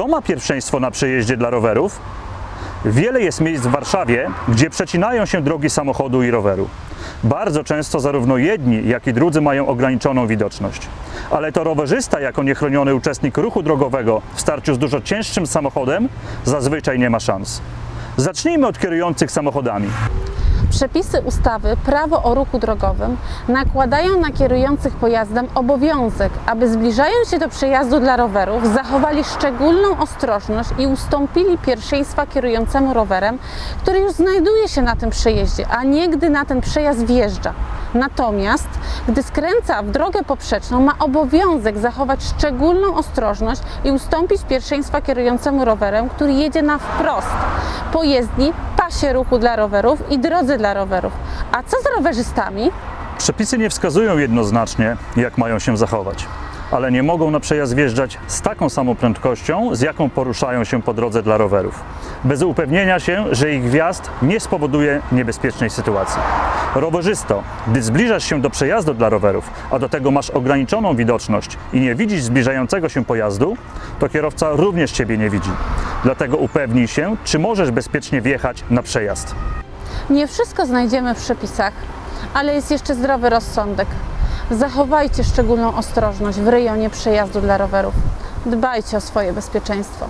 Kto ma pierwszeństwo na przejeździe dla rowerów? Wiele jest miejsc w Warszawie, gdzie przecinają się drogi samochodu i roweru. Bardzo często zarówno jedni, jak i drudzy mają ograniczoną widoczność. Ale to rowerzysta, jako niechroniony uczestnik ruchu drogowego w starciu z dużo cięższym samochodem, zazwyczaj nie ma szans. Zacznijmy od kierujących samochodami. Przepisy ustawy Prawo o ruchu drogowym nakładają na kierujących pojazdem obowiązek, aby zbliżając się do przejazdu dla rowerów, zachowali szczególną ostrożność i ustąpili pierwszeństwa kierującemu rowerem, który już znajduje się na tym przejeździe, a nie gdy na ten przejazd wjeżdża. Natomiast, gdy skręca w drogę poprzeczną, ma obowiązek zachować szczególną ostrożność i ustąpić pierwszeństwa kierującemu rowerem, który jedzie na wprost po pasie ruchu dla rowerów i drodze dla rowerów. A co z rowerzystami? Przepisy nie wskazują jednoznacznie, jak mają się zachować, ale nie mogą na przejazd wjeżdżać z taką samą prędkością, z jaką poruszają się po drodze dla rowerów, bez upewnienia się, że ich wjazd nie spowoduje niebezpiecznej sytuacji. Rowerzysto, gdy zbliżasz się do przejazdu dla rowerów, a do tego masz ograniczoną widoczność i nie widzisz zbliżającego się pojazdu, to kierowca również Ciebie nie widzi. Dlatego upewnij się, czy możesz bezpiecznie wjechać na przejazd. Nie wszystko znajdziemy w przepisach, ale jest jeszcze zdrowy rozsądek. Zachowajcie szczególną ostrożność w rejonie przejazdu dla rowerów. Dbajcie o swoje bezpieczeństwo.